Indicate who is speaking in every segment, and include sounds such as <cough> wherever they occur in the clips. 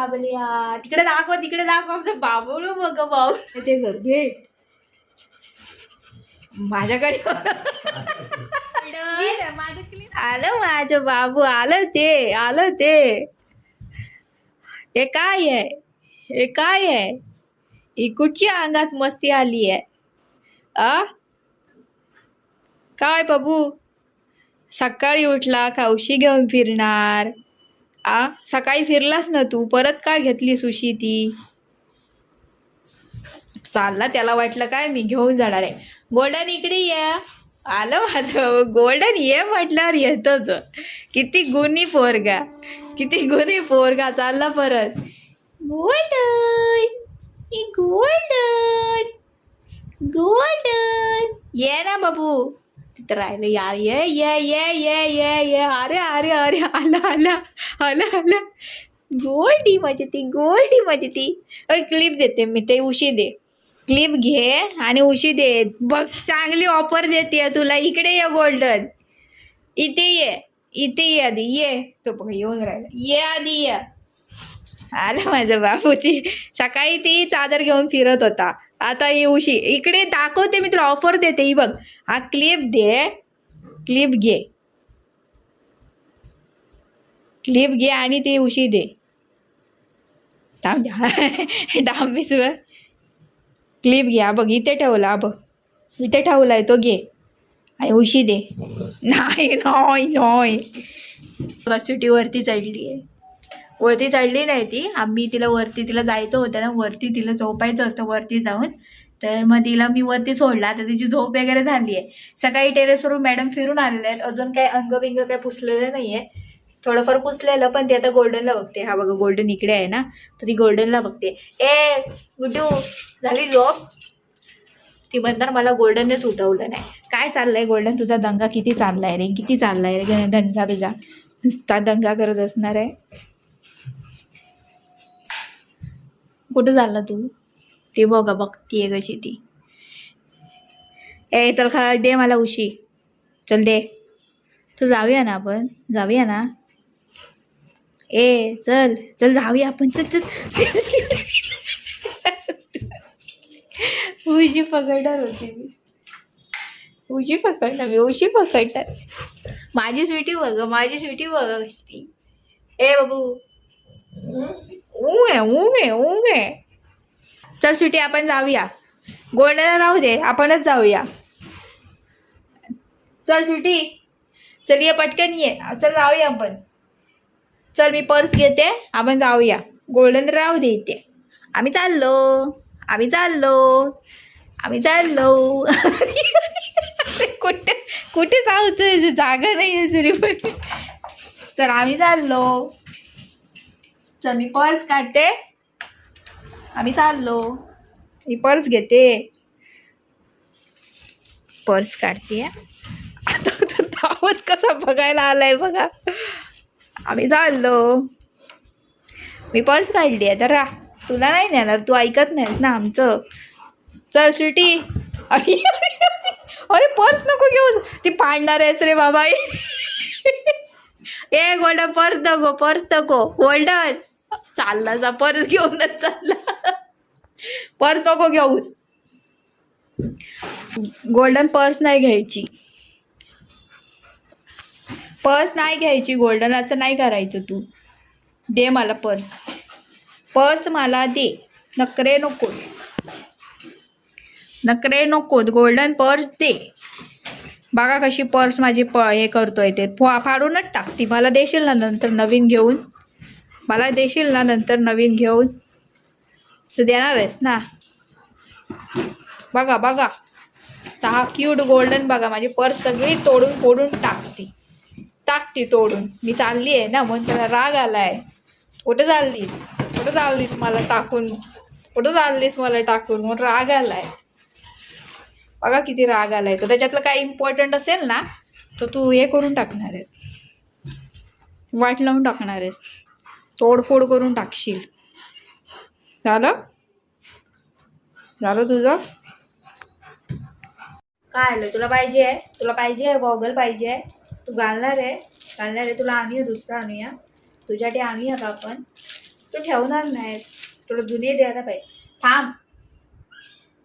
Speaker 1: बाबल्या तिकडे दाखव तिकडे दाखव आमचं बाबलो बघ बाबू ते घर भेट. माझ्याकडे. आलं माझं बाबू आलं ते आलं ते. हे काय आहे? हे काय आहे? ही कुठच्या अंगात मस्ती आली आहे? आ? काय बाबू? सकाळी उठला का उशी घेऊन फिरणार. आ सकाळी फिरलास ना तू? परत का घेतली सुशी ती? चालला त्याला वाटलं काय मी घेऊन जाणार आहे. गोल्डन इकडे ये. आलं माझं गोल्डन ये म्हटल्यावर येतोच किती गुन्ही पोरगा. किती गुणी पोरगा. चालला परत. गोल्डन. गोल्डन. गोल्डन. ये ना बाबू. तिथं राहिलं यार ये ये ये ये ये ये अरे अरे अरे आला आला आला आला। गोल्डी माझी ती गोल्डी माझी ती अरे क्लिप देते मी ते उशी दे। क्लिप घे आणि उशी दे. बघ चांगली ऑफर देते तुला. इकडे ये गोल्डन. इथे ये इथे ये आधी ये. तो बघ येऊन राहिला. ये आधी ये. आलं माझं बाबू सकाळी ती चादर घेऊन फिरत होता. आता ही उशी इकडे दाखवते मी तुला ऑफर देते. ही बघ. हा क्लिप दे. क्लिप घे. क्लिप घे आणि ती उशी दे. थांब डांबीसवर क्लिप घे बघ इथे ठेवला बघ. इथे ठेवलाय तो घे. आणि उशी दे. नाही नाही नाही. सुटी वरती चढली आहे वरती चढली नाही ती. आम्ही तिला वरती तिला जायचं होतं ना वरती तिला झोपायचं असतं वरती जाऊन. तर मग तिला मी वरती सोडला. आता तिची झोप वगैरे झाली आहे. सकाळी टेरेसवरून मॅडम फिरून आलेले आहेत. अजून काय अंग बिंग काय पुसलेलं नाही आहे थोडंफार पुसलेलं पण ती आता गोल्डनला बघते. हा बघा गोल्डन इकडे आहे ना. तर ती गोल्डनला बघते. ए गुड्डू झाली झोप? ती म्हणणार मला गोल्डननेच उठवलं नाही. काय चाललंय गोल्डन तुझा दंगा किती चाललाय रे? किती चाललाय रे? दंगा तुझा. नुसता दंगा करत असणार आहे. कुठं चालला तू? ते बघा बघतीये कशी ती. ए चल खा दे मला उशी. चल दे. तू जाऊया ना आपण. जाऊया ना. ए चल चल जाऊया आपण. चल चल. उशी पकडणार होती मी. उशी पकडणार मी उशी पकडणार. माझी स्वीटी बघ माझी स्वीटी बघ कशी ती. ए बाबू. ऊंग आहे ऊंग आहे ऊंग आहे. चल सुटी आपण जाऊया. गोल्डनला राहू दे आपणच जाऊया. चल सुटी चल ये पटकन ये. चल जाऊया आपण. चल मी पर्स घेते आपण जाऊया. गोल्डन राहू दे इथे. आम्ही चाललो आम्ही चाललो आम्ही चाललो. <laughs> कुठे कुठे जाऊतोय जागा नाही आहे तरी पण. चल आम्ही चाललो. चल मी पर्स काढते. आम्ही चाललो. मी पर्स घेते. पर्स काढते आता तो धावत कसा बघायला आलाय बघा. आम्ही चाललो. मी पर्स काढली आहे तर रा तुला नाही नेणार तू ऐकत नाहीस ना आमचं. चल शिटी अरे अरे पर्स नको घेऊ. ती पाडणार आहेस रे बाबा ए गोल्डन पर्स नको पर्स नको. गोल्डन चालला जा पर्स घेऊनच चालला. पर्स नको घेऊस. गोल्डन पर्स नाही घ्यायची. पर्स नाही घ्यायची गोल्डन असं नाही करायचं तू. दे मला पर्स पर्स मला दे. नकरे नको नकरे नकोत. गोल्डन पर्स दे. बघा कशी पर्स माझी प हे करतोय ते. फा फाडूनच टाक ती मला देशील ना नंतर नवीन घेऊन? मला देशील ना नंतर नवीन घेऊन? तू देणार आहेस ना? बघा बघा. सहा क्यूट गोल्डन बघा. माझी पर्स सगळी तोडून फोडून टाकती. टाकती तोडून. मी चालली आहे ना म्हणून त्याला राग आलाय. कुठं चाललीस कुठं चाललीस मला टाकून? कुठं चाललीस मला टाकून? म्हणून राग आलाय. बघा किती राग आलाय. तो त्याच्यातलं काही इम्पॉर्टंट असेल ना तर तू हे करून टाकणार आहेस. वाट लावून टाकणार आहेस. तोडफोड करून टाकशील. झालं? झालं तुझं? काय आलं? तुला पाहिजे आहे? तुला पाहिजे आहे? गॉगल पाहिजे आहे? तू घालणार आहे? घालणार आहे? तुला आणूया दुसरं आणूया. तुझ्यासाठी आणूया का आपण? तू ठेवणार नाही तुला जुने द्यायला पाहिजे. थांब.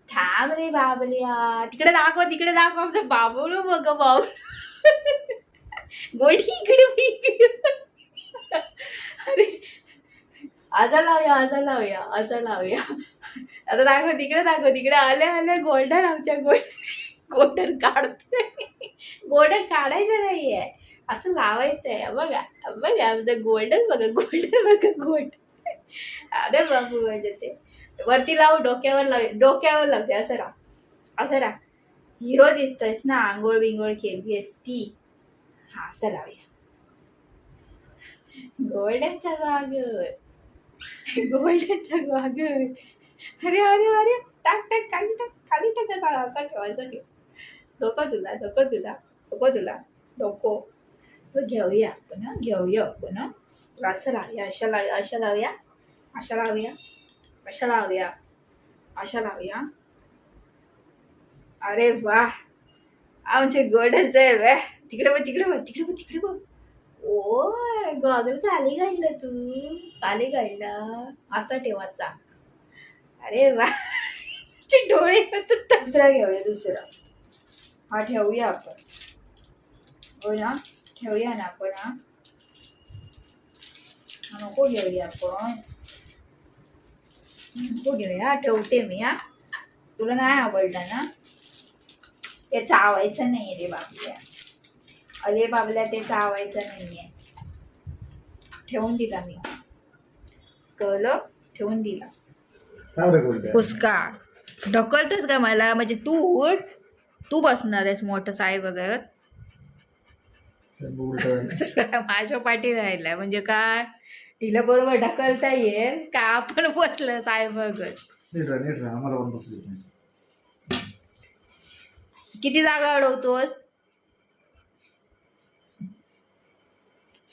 Speaker 1: थांब रे बाबल्या तिकडे दाखव तिकडे दाखव. आमचं बाबलो बघ बाबू <laughs> गोडी इकडे इकडे बघ. अरे आजा लावूया आजा लावूया आजा लावूया. आता दाखव तिकडे दाखव तिकडे. आले आले गोल्डन आमच्या गोल्ड गोल्डन काढतोय. गोल्डन काढायचं नाही आहे असं लावायचं आहे बघा बघा आमचं गोल्डन बघा गोल्डन बघा गोल्ड अरे बाबू म्हणजे ते. वरती लावू डोक्यावर लाव डोक्यावर लावते. असं राह. असं राह. हिरो दिसतोयस ना आंघोळ बिंगोळ केली ती. हा असं लावूया. गोल्डनच्या गागर गोल्डनचा गागर अरे अरे अरे टाक टाक खाली टाक खाली टाक असा ठेवायचा ठेव नको डोकं तुला डोकं तुला नको तुला नको. तो घेऊया आपण घेऊया आपण असं लावूया अशा लावूया अशा लावूया अशा लावूया कशा लावूया अशा लावूया. अरे वा आमचे गोडच आहे वे. तिकडे बघ तिकडे बघ तिकडे बघ तिकडे बघ. ओ गॉगल खाली काढलं तू. खाली काढलं. असा ठेवायचा. अरे वा. डोळे दुसरा घेऊया दुसरा. हा ठेवूया आपण. हो ना? ठेवूया ना आपण हा? नको घेऊया आपण. नको घेऊया. ठेवते मी हा. तुला नाही आवडलं ना? ते चावायचं नाही रे बाबल्या अरे बाबल्या ते चावायचं नाहीये. ठेवून दिला मी. कळलं? ठेवून दिला. हुसका ढकलतोस का मला? म्हणजे तू उठ. तू बसणार आहेस मोठं साई वगैरे <laughs> माझ्या पाठी राहिलाय म्हणजे काय? तिला बरोबर ढकलता येईल का? आपण बसलं साई वगैरे
Speaker 2: नाही.
Speaker 1: किती जागा अडवतोस?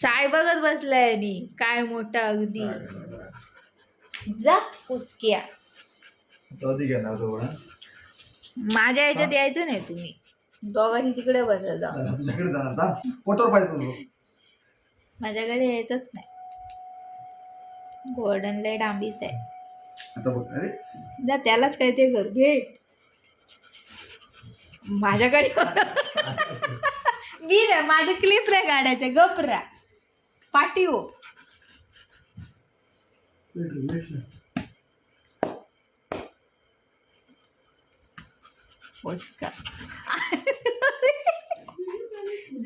Speaker 1: साय बघत बसलाय नी काय मोठा अगदी? जा पुसक्या? माझ्या ह्याच्यात यायचं नाही तुम्ही. दोघांनी तिकडे बसा जा. माझ्याकडे यायचंच नाही. गोल्डन लाइट आंबीच आहे. जा त्यालाच काय ते कर. भेट. माझ्याकडे <laughs> मी रे माझे क्लिप रे काढायचे. गपरा पाटी हो.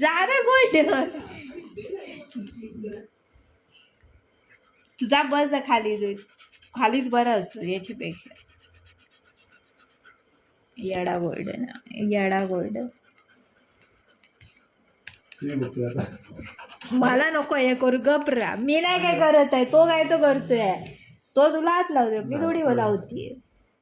Speaker 1: जा रे गोल्ड. तुझा बस जा खाली खालीच बरा असतो याच्यापेक्षा. येडा गोल्ड येडा
Speaker 2: गोल्ड. बघतोय आता.
Speaker 1: मला नको हे करू गपरा मी नाही काय करत आहे तो काय तो करतोय. तो तुला हात लावतोय मी थोडी लावतीये